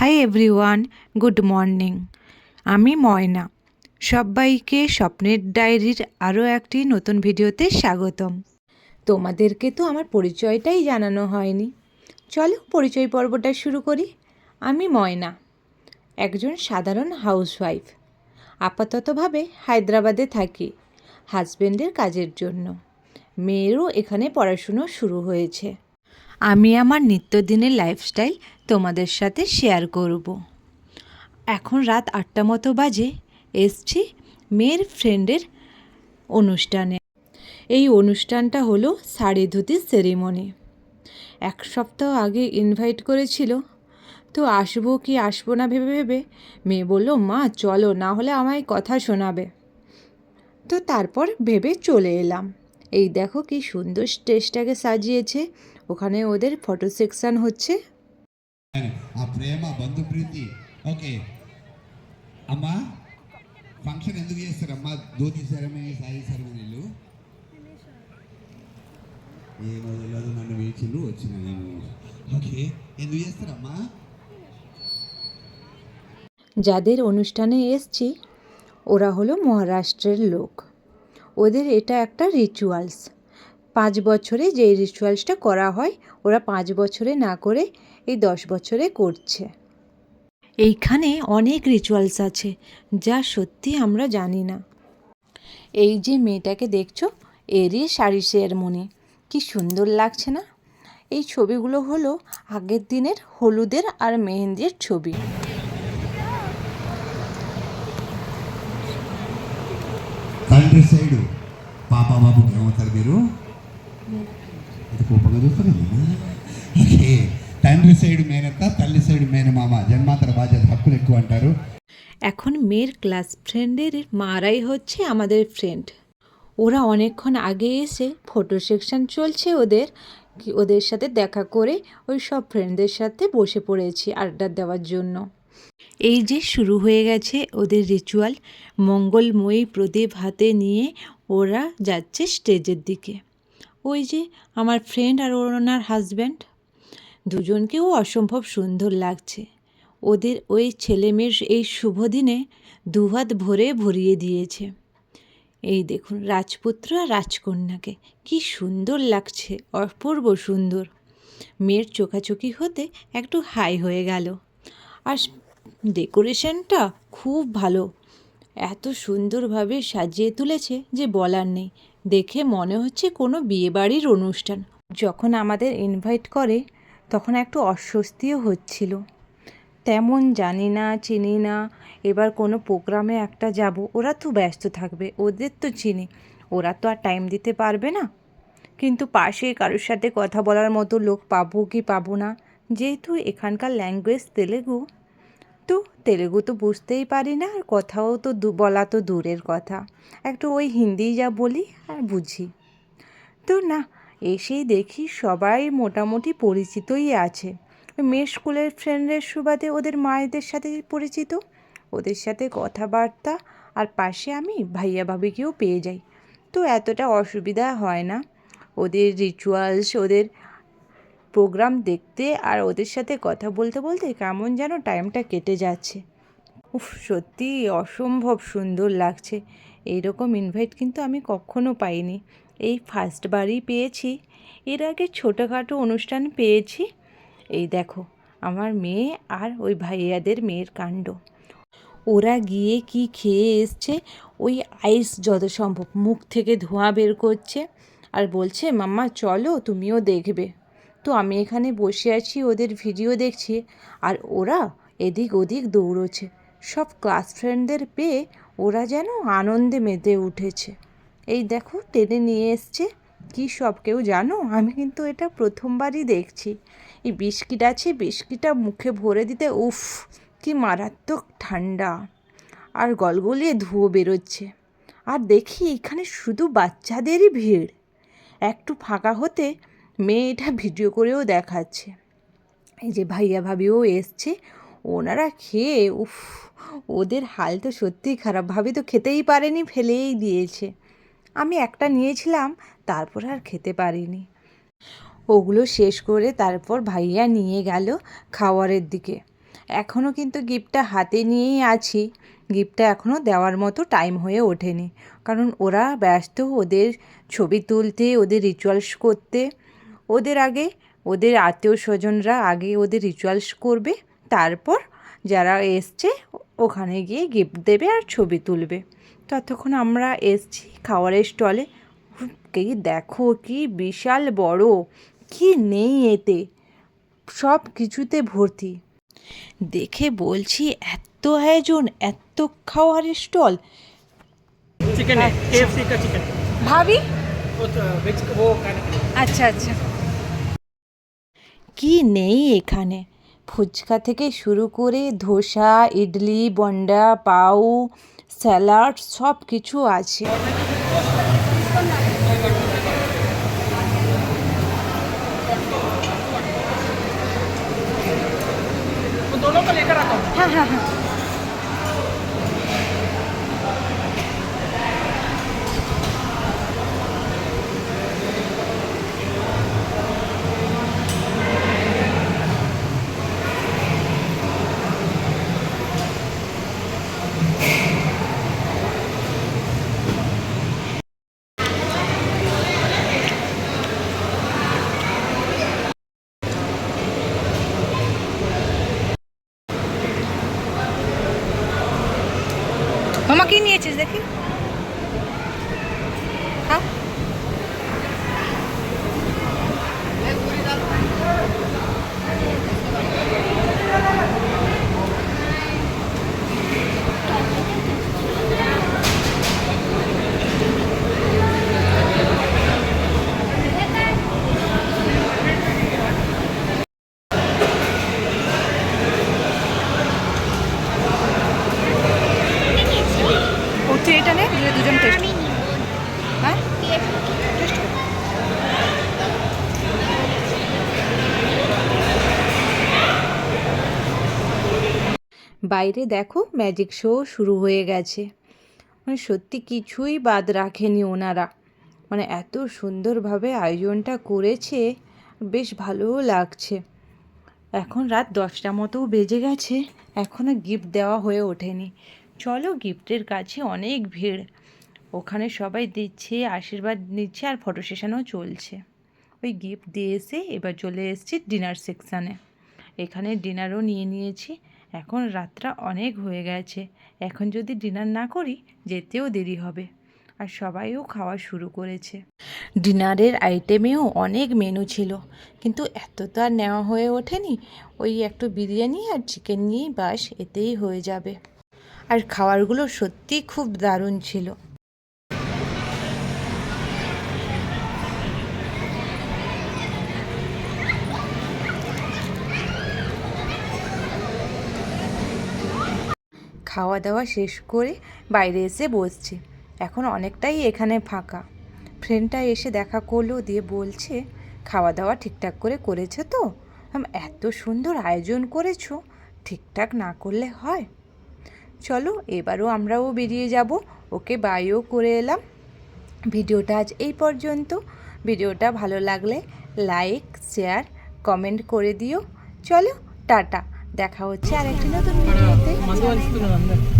Hi everyone good morning আমি ময়না। সবাইকে স্বপ্নের ডায়েরির আরও একটি নতুন ভিডিওতে স্বাগতম। তোমাদেরকে তো আমার পরিচয়টাই জানানো হয়নি। চলো পরিচয় পর্বটা শুরু করি। আমি ময়না, একজন সাধারণ হাউসওয়াইফ আপাততভাবে হায়দ্রাবাদে থাকি হাজবেন্ডের কাজের জন্য। মেয়েরও এখানে পড়াশুনো শুরু হয়েছে। আমি আমার নিত্যদিনের লাইফস্টাইল তোমাদের সাথে শেয়ার করব। এখন রাত আটটা মতো বাজে, এসছি মেয়ের ফ্রেন্ডের অনুষ্ঠানে। এই অনুষ্ঠানটা হলো শাড়ি ধুতি সেরিমনি এক সপ্তাহ আগে ইনভাইট করেছিল, তো আসব কি আসব না ভেবে ভেবে মেয়ে বলল, মা, চলো, না হলে আমায় কথা শোনাবে। তো তারপর ভেবে চলে এলাম। এই দেখো কি সুন্দর স্টেজটাকে সাজিয়েছে, ওখানে ওদের ফটো সেকশান হচ্ছে। ఆ ప్రేమ బంధు ప్రీతి ఓకే అమ్మా ఫంక్షన్ ఎందుకు చేస్తారమ్మా ధోతి సెరమనీ సాయి సెరమనీలు ఏమో తెలియదు నన్ను వేచిండ్రు వచ్చిన నేను ఓకే ఎందుకు చేస్తారమ్మా যাদের অনুষ্ঠানে এসছি ওরা হলো মহারাষ্ট্রের লোক ওদের এটা একটা রিচুয়ালস পাঁচ বছরে যে রিচুয়ালসটা করা হয় ওরা পাঁচ বছরে না করে এই দশ বছরে করছে এইখানে অনেক রিচুয়ালস আছে যা সত্যি আমরা জানি না এই যে মেয়েটাকে দেখছো এরই শাড়ি সেরমনি কি সুন্দর লাগছে না এই ছবিগুলো হলো আগের দিনের হলুদের আর মেহেন্দির ছবি తండ్రి సైడు పాప బాబుకి ఏమవుతారు మీరు ఇది కోపంగా చూస్తారు ఓకే తండ్రి సైడు మేనత్త తల్లి సైడు మేనమామ జన్మాంతర బాధ్యత హక్కులు ఎక్కువ అంటారు এখন মেয়ের ক্লাস ফ্রেন্ডের মারাই হচ্ছে আমাদের ফ্রেন্ড ওরা অনেকক্ষণ আগে এসে ফটো সেকশন চলছে ওদের কি ওদের সাথে দেখা করে ওই সব ফ্রেন্ডদের সাথে বসে পড়েছি আড্ডা দেওয়ার জন্য এই যে শুরু হয়ে গেছে ওদের রিচুয়াল মঙ্গলময়ী প্রদীপ হাতে নিয়ে ওরা যাচ্ছে স্টেজের দিকে ওই যে আমার ফ্রেন্ড আর ওনার হাজব্যান্ড দুজনকেও অসম্ভব সুন্দর লাগছে। ওদের ওই ছেলে মেয়ের এই শুভ দিনে দুহাত ভরে ভরিয়ে দিয়েছে। এই দেখুন, রাজপুত্র আর রাজকন্যাকে। কি সুন্দর লাগছে, অপূর্ব সুন্দর। মেয়ের চোখাচোখি হতে একটু হাই হয়ে গেল। আর ডেকোরেশনটা খুব ভালো। এত সুন্দরভাবে সাজিয়ে তুলেছে যে বলার নেই। দেখে মনে হচ্ছে কোনো বিয়েবাড়ির অনুষ্ঠান। যখন আমাদের ইনভাইট করে তখন একটু অস্বস্তিও হচ্ছিল। তেমন জানি না, চিনি না, এবার কোনো প্রোগ্রামে একটা যাব, ওরা তো ব্যস্ত থাকবে, ওদের তো চিনি, ওরা তো আর টাইম দিতে পারবে না। কিন্তু পাশে কারোর সাথে কথা বলার মতো লোক পাবো কি পাবো না? যেহেতু এখানকার ল্যাঙ্গুয়েজ তেলেগু, তো তেলেগু তো বুঝতেই পারি না, আর কথাও তো বলা তো দূরের কথা। একটু ওই হিন্দি যা বলি আর বুঝি। তো না এসেই দেখি সবাই মোটামুটি পরিচিতই আছে। মেয়ের স্কুলের ফ্রেন্ডের সুবাদে ওদের মায়েদের সাথে পরিচিত। ওদের সাথে কথাবার্তা আর পাশে আমি ভাইয়া ভাবিকেও পেয়ে যাই। তো এতটা অসুবিধা হয় না। ওদের রিচুয়ালস ওদের প্রোগ্রাম দেখতে আর ওদের সাথে কথা বলতে বলতে কেমন যেন টাইমটা কেটে যাচ্ছে। উফ সত্যি অসম্ভব সুন্দর লাগছে। এইরকম ইনভাইট কিন্তু আমি কখনো পাইনি। এই ফার্স্টবারই পেয়েছি। এর আগে ছোটোখাটো অনুষ্ঠান পেয়েছি। এই দেখো, আমার মেয়ে আর ওই ভাইয়াদের মেয়ের কাণ্ড। ওরা গিয়ে কি খেয়ে এসছে? ওই আইস যত সম্ভব মুখ থেকে ধোঁয়া বের করছে আর বলছে, মাম্মা, চলো তুমিও দেখবে। তো আমি এখানে বসে আছি, ওদের ভিডিও দেখছি আর ওরা এদিক ওদিক দৌড়োচ্ছে। সব ক্লাস ফ্রেন্ডদের পেয়ে ওরা যেন আনন্দে মেতে উঠেছে। এই দেখো, টেনে নিয়ে এসছে। কী সব কেউ জানো? আমি কিন্তু এটা প্রথমবারই দেখছি। এই বিস্কিট আছে, বিস্কিটটা মুখে ভরে দিতে, উফ, কি মারাত্মক ঠান্ডা। আর গলগলিয়ে ধুয়ো বেরোচ্ছে। আর দেখি, এখানে শুধু বাচ্চাদেরই ভিড়। একটু ফাঁকা হতে মেয়ে এটা ভিডিও করেও দেখাচ্ছে। এই যে ভাইয়া ভাবিও এসছে। ওনারা খেয়ে, উফ, ওদের হাল তো সত্যিই খারাপ। ভাবি তো খেতেই পারেনি, ফেলেই দিয়েছে। আমি একটা নিয়েছিলাম, তারপর আর খেতে পারিনি। ওগুলো শেষ করে তারপর ভাইয়া নিয়ে গেল খাওয়ারের দিকে। এখনও কিন্তু গিফটটা হাতে নিয়েই আছি। গিফটটা এখনও দেওয়ার মতো টাইম হয়ে ওঠেনি। কারণ ওরা ব্যস্ত ওদের ছবি তুলতে, ওদের রিচুয়ালস করতে। ওদের আগে ওদের আত্মীয় স্বজনরা আগে ওদের রিচুয়ালস করবে, তারপর যারা এসছে ওখানে গিয়ে গিফট দেবে আর ছবি তুলবে। ততক্ষণ আমরা এসছি খাওয়ারের স্টলে কি দেখো কি বিশাল বড় কি নেই এতে? সব কিছুতে ভর্তি। দেখে বলছি এত আয়োজন এত খাওয়ারের স্টল চিকেন চিকেন ভাবি? আচ্ছা আচ্ছা। কি নেই এখানে? ফুচকা থেকে শুরু করে ধোসা ইডলি বন্ডা পাউ স্যালাড সব কিছু আছে হ্যাঁ হ্যাঁ হ্যাঁ। বাইরে দেখো ম্যাজিক শো শুরু হয়ে গেছে। মানে সত্যি কিছুই বাদ রাখেনি ওনারা। মানে এত সুন্দরভাবে আয়োজনটা করেছে, বেশ ভালোও লাগছে। এখন রাত দশটা মতো বেজে গেছে এখনও গিফট দেওয়া হয়ে ওঠেনি। চলো গিফটের কাছে অনেক ভিড়। ওখানে সবাই দিচ্ছে, আশীর্বাদ নিচ্ছে আর ফটো সেশনও চলছে। ওই গিফট দিয়ে এসে এবার চলে এসেছি ডিনার সেকশানে এখানে ডিনারও নিয়ে নিয়েছি। এখন রাতটা অনেক হয়ে গেছে। এখন যদি ডিনার না করি, যেতেও দেরি হবে। আর সবাইও খাওয়া শুরু করেছে। ডিনারের আইটেমেও অনেক মেনু ছিল। কিন্তু এত তো আর নেওয়া হয়ে ওঠেনি। ওই একটু বিরিয়ানি আর চিকেন নিয়েই বাস, এতেই হয়ে যাবে। আর খাবারগুলো সত্যিই খুব দারুণ ছিল। খাওয়া দাওয়া শেষ করে বাইরে এসে বসছে। এখন অনেকটাই এখানে ফাঁকা। ফ্রেন্ডটা এসে দেখা করল, দিয়ে বলছে খাওয়া দাওয়া ঠিকঠাক করে করেছ তো? এত সুন্দর আয়োজন করেছ। ঠিকঠাক না করলে হয়। চলো, এবারও আমরাও বেরিয়ে যাব। ওকে বাইও করে এলাম। ভিডিওটা আজ এই পর্যন্ত। ভিডিওটা ভালো লাগলে লাইক শেয়ার কমেন্ট করে দিও। চলো, টাটা। দেখা হচ্ছে আর একটি নতুন మందు వంచుతున్నాను అందరు